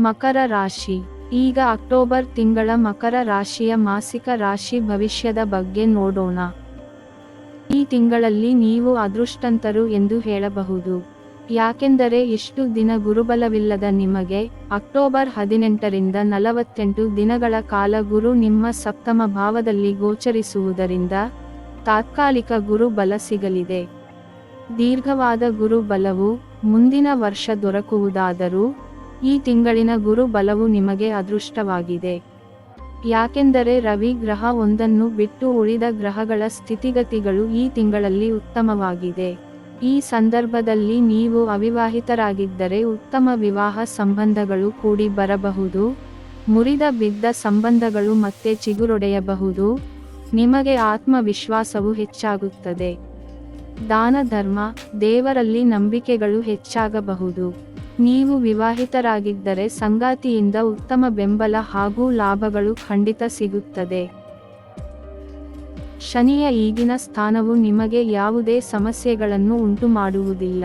ಮಕರ ರಾಶಿ. ಈಗ ಅಕ್ಟೋಬರ್ ತಿಂಗಳ ಮಕರ ರಾಶಿಯ ಮಾಸಿಕ ರಾಶಿ ಭವಿಷ್ಯದ ಬಗ್ಗೆ ನೋಡೋಣ. ಈ ತಿಂಗಳಲ್ಲಿ ನೀವು ಅದೃಷ್ಟಂತರು ಎಂದು ಹೇಳಬಹುದು. ಯಾಕೆಂದರೆ ಇಷ್ಟು ದಿನ ಗುರುಬಲವಿಲ್ಲದ ನಿಮಗೆ ಅಕ್ಟೋಬರ್ ಹದಿನೆಂಟರಿಂದ ನಲವತ್ತೆಂಟು ದಿನಗಳ ಕಾಲ ಗುರು ನಿಮ್ಮ ಸಪ್ತಮ ಭಾವದಲ್ಲಿ ಗೋಚರಿಸುವುದರಿಂದ ತಾತ್ಕಾಲಿಕ ಗುರು ಬಲ ಸಿಗಲಿದೆ. ದೀರ್ಘವಾದ ಗುರು ಬಲವು ಮುಂದಿನ ವರ್ಷ ದೊರಕುವುದಾದರೂ ಈ ತಿಂಗಳಿನ ಗುರು ಬಲವು ನಿಮಗೆ ಅದೃಷ್ಟವಾಗಿದೆ. ಯಾಕೆಂದರೆ ರವಿ ಗ್ರಹ ಒಂದನ್ನು ಬಿಟ್ಟು ಉಳಿದ ಗ್ರಹಗಳ ಸ್ಥಿತಿಗತಿಗಳು ಈ ತಿಂಗಳಲ್ಲಿ ಉತ್ತಮವಾಗಿದೆ. ಈ ಸಂದರ್ಭದಲ್ಲಿ ನೀವು ಅವಿವಾಹಿತರಾಗಿದ್ದರೆ ಉತ್ತಮ ವಿವಾಹ ಸಂಬಂಧಗಳು ಕೂಡಿ ಬರಬಹುದು. ಮುರಿದ ಬಿದ್ದ ಸಂಬಂಧಗಳು ಮತ್ತೆ ಚಿಗುರೊಡೆಯಬಹುದು. ನಿಮಗೆ ಆತ್ಮವಿಶ್ವಾಸವು ಹೆಚ್ಚಾಗುತ್ತದೆ. ದಾನ ಧರ್ಮ, ದೇವರಲ್ಲಿ ನಂಬಿಕೆಗಳು ಹೆಚ್ಚಾಗಬಹುದು. ನೀವು ವಿವಾಹಿತರಾಗಿದ್ದರೆ ಸಂಗಾತಿಯಿಂದ ಉತ್ತಮ ಬೆಂಬಲ ಹಾಗೂ ಲಾಭಗಳು ಖಂಡಿತ ಸಿಗುತ್ತದೆ. ಶನಿಯ ಈಗಿನ ಸ್ಥಾನವು ನಿಮಗೆ ಯಾವುದೇ ಸಮಸ್ಯೆಗಳನ್ನು ಉಂಟು ಮಾಡುವುದಿಲ್ಲ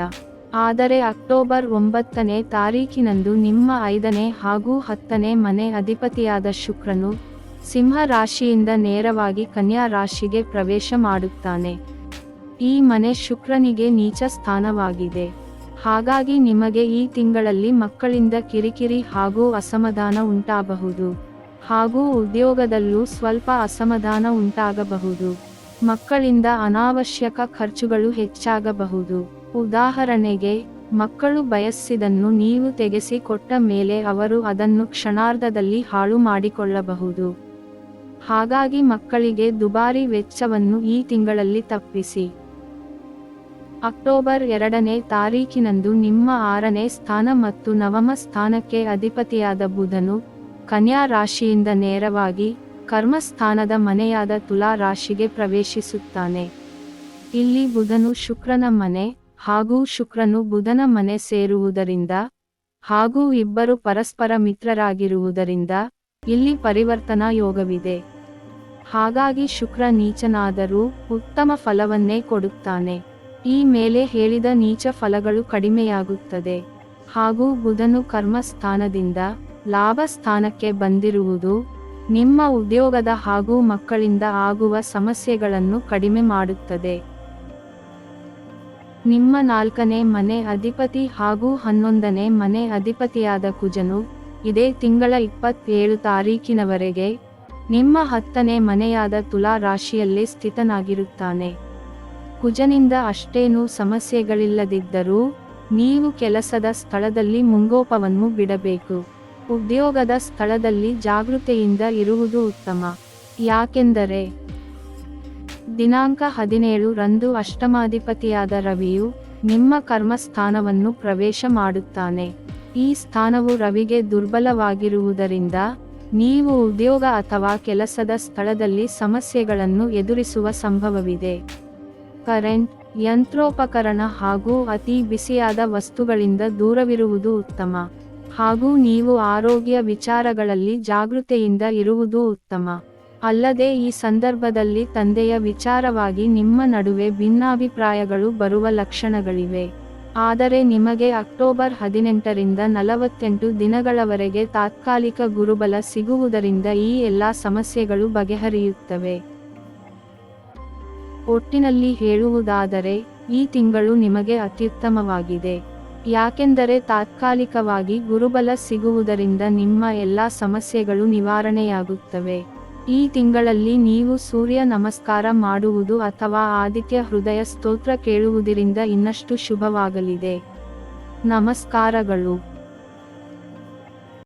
ಆದರೆ ಅಕ್ಟೋಬರ್ ಒಂಬತ್ತನೇ ತಾರೀಕಿನಂದು ನಿಮ್ಮ ಐದನೇ ಹಾಗೂ ಹತ್ತನೇ ಮನೆ ಅಧಿಪತಿಯಾದ ಶುಕ್ರನು ಸಿಂಹ ರಾಶಿಯಿಂದ ನೇರವಾಗಿ ಕನ್ಯಾ ರಾಶಿಗೆ ಪ್ರವೇಶ ಮಾಡುತ್ತಾನೆ. ಈ ಮನೆ ಶುಕ್ರನಿಗೆ ನೀಚ ಸ್ಥಾನವಾಗಿದೆ. ಹಾಗಾಗಿ ನಿಮಗೆ ಈ ತಿಂಗಳಲ್ಲಿ ಮಕ್ಕಳಿಂದ ಕಿರಿಕಿರಿ ಹಾಗೂ ಅಸಮಾಧಾನ ಉಂಟಾಗಬಹುದು. ಹಾಗೂ ಉದ್ಯೋಗದಲ್ಲೂ ಸ್ವಲ್ಪ ಅಸಮಾಧಾನ ಉಂಟಾಗಬಹುದು. ಮಕ್ಕಳಿಂದ ಅನಾವಶ್ಯಕ ಖರ್ಚುಗಳು ಹೆಚ್ಚಾಗಬಹುದು. ಉದಾಹರಣೆಗೆ, ಮಕ್ಕಳು ಬಯಸಿದನ್ನು ನೀವು ತೆಗೆಸಿ ಕೊಟ್ಟ ಮೇಲೆ ಅವರು ಅದನ್ನು ಕ್ಷಣಾರ್ಧದಲ್ಲಿ ಹಾಳು ಮಾಡಿಕೊಳ್ಳಬಹುದು. ಹಾಗಾಗಿ ಮಕ್ಕಳಿಗೆ ದುಬಾರಿ ವೆಚ್ಚವನ್ನು ಈ ತಿಂಗಳಲ್ಲಿ ತಪ್ಪಿಸಿ. ಅಕ್ಟೋಬರ್ ಎರಡನೇ ತಾರೀಕಿನಂದು ನಿಮ್ಮ ಆರನೇ ಸ್ಥಾನ ಮತ್ತು ನವಮ ಸ್ಥಾನಕ್ಕೆ ಅಧಿಪತಿಯಾದ ಬುಧನು ಕನ್ಯಾ ರಾಶಿಯಿಂದ ನೇರವಾಗಿ ಕರ್ಮಸ್ಥಾನದ ಮನೆಯಾದ ತುಲಾ ರಾಶಿಗೆ ಪ್ರವೇಶಿಸುತ್ತಾನೆ. ಇಲ್ಲಿ ಬುಧನು ಶುಕ್ರನ ಮನೆ ಹಾಗೂ ಶುಕ್ರನು ಬುಧನ ಮನೆ ಸೇರುವುದರಿಂದ ಹಾಗೂ ಇಬ್ಬರು ಪರಸ್ಪರ ಮಿತ್ರರಾಗಿರುವುದರಿಂದ ಇಲ್ಲಿ ಪರಿವರ್ತನಾ ಯೋಗವಿದೆ. ಹಾಗಾಗಿ ಶುಕ್ರ ನೀಚನಾದರೂ ಉತ್ತಮ ಫಲವನ್ನೇ ಕೊಡುತ್ತಾನೆ. ಈ ಮೇಲೆ ಹೇಳಿದ ನೀಚ ಫಲಗಳು ಕಡಿಮೆಯಾಗುತ್ತದೆ. ಹಾಗೂ ಬುಧನು ಕರ್ಮಸ್ಥಾನದಿಂದ ಲಾಭ ಸ್ಥಾನಕ್ಕೆ ಬಂದಿರುವುದು, ನಿಮ್ಮ ಉದ್ಯೋಗದ ಹಾಗೂ ಮಕ್ಕಳಿಂದ ಆಗುವ ಸಮಸ್ಯೆಗಳನ್ನು ಕಡಿಮೆ ಮಾಡುತ್ತದೆ. ನಿಮ್ಮ ನಾಲ್ಕನೇ ಮನೆ ಅಧಿಪತಿ ಹಾಗೂ ಹನ್ನೊಂದನೇ ಮನೆ ಅಧಿಪತಿಯಾದ ಕುಜನು, ಇದೇ ತಿಂಗಳ ಇಪ್ಪತ್ತೇಳು ತಾರೀಕಿನವರೆಗೆ, ನಿಮ್ಮ ಹತ್ತನೇ ಮನೆಯಾದ ತುಲಾ ರಾಶಿಯಲ್ಲಿ ಸ್ಥಿತನಾಗಿರುತ್ತಾನೆ. ಕುಜನಿಂದ ಅಷ್ಟೇನೂ ಸಮಸ್ಯೆಗಳಿಲ್ಲದಿದ್ದರೂ ನೀವು ಕೆಲಸದ ಸ್ಥಳದಲ್ಲಿ ಮುಂಗೋಪವನ್ನು ಬಿಡಬೇಕು. ಉದ್ಯೋಗದ ಸ್ಥಳದಲ್ಲಿ ಜಾಗೃತೆಯಿಂದ ಇರುವುದು ಉತ್ತಮ. ಯಾಕೆಂದರೆ ದಿನಾಂಕ ಹದಿನೇಳು ರಂದು ಅಷ್ಟಮಾಧಿಪತಿಯಾದ ರವಿಯು ನಿಮ್ಮ ಕರ್ಮಸ್ಥಾನವನ್ನು ಪ್ರವೇಶ ಮಾಡುತ್ತಾನೆ. ಈ ಸ್ಥಾನವು ರವಿಗೆ ದುರ್ಬಲವಾಗಿರುವುದರಿಂದ ನೀವು ಉದ್ಯೋಗ ಅಥವಾ ಕೆಲಸದ ಸ್ಥಳದಲ್ಲಿ ಸಮಸ್ಯೆಗಳನ್ನು ಎದುರಿಸುವ ಸಂಭವವಿದೆ. ಕರೆಂಟ್, ಯಂತ್ರೋಪಕರಣ ಹಾಗೂ ಅತಿ ಬಿಸಿಯಾದ ವಸ್ತುಗಳಿಂದ ದೂರವಿರುವುದು ಉತ್ತಮ. ಹಾಗೂ ನೀವು ಆರೋಗ್ಯ ವಿಚಾರಗಳಲ್ಲಿ ಜಾಗೃತೆಯಿಂದ ಇರುವುದು ಉತ್ತಮ. ಅಲ್ಲದೆ ಈ ಸಂದರ್ಭದಲ್ಲಿ ತಂದೆಯ ವಿಚಾರವಾಗಿ ನಿಮ್ಮ ನಡುವೆ ಭಿನ್ನಾಭಿಪ್ರಾಯಗಳು ಬರುವ ಲಕ್ಷಣಗಳಿವೆ. ಆದರೆ ನಿಮಗೆ ಅಕ್ಟೋಬರ್ ಹದಿನೆಂಟರಿಂದ ನಲವತ್ತೆಂಟು ದಿನಗಳವರೆಗೆ ತಾತ್ಕಾಲಿಕ ಗುರುಬಲ ಸಿಗುವುದರಿಂದ ಈ ಎಲ್ಲ ಸಮಸ್ಯೆಗಳು ಬಗೆಹರಿಯುತ್ತವೆ. ಒಟ್ಟಿನಲ್ಲಿ ಹೇಳುವುದಾದರೆ, ಈ ತಿಂಗಳು ನಿಮಗೆ ಅತ್ಯುತ್ತಮವಾಗಿದೆ. ಯಾಕೆಂದರೆ ತಾತ್ಕಾಲಿಕವಾಗಿ ಗುರುಬಲ ಸಿಗುವುದರಿಂದ ನಿಮ್ಮ ಎಲ್ಲ ಸಮಸ್ಯೆಗಳು ನಿವಾರಣೆಯಾಗುತ್ತವೆ. ಈ ತಿಂಗಳಲ್ಲಿ ನೀವು ಸೂರ್ಯ ನಮಸ್ಕಾರ ಮಾಡುವುದು ಅಥವಾ ಆದಿತ್ಯ ಹೃದಯ ಸ್ತೋತ್ರ ಕೇಳುವುದರಿಂದ ಇನ್ನಷ್ಟು ಶುಭವಾಗಲಿದೆ. ನಮಸ್ಕಾರಗಳು.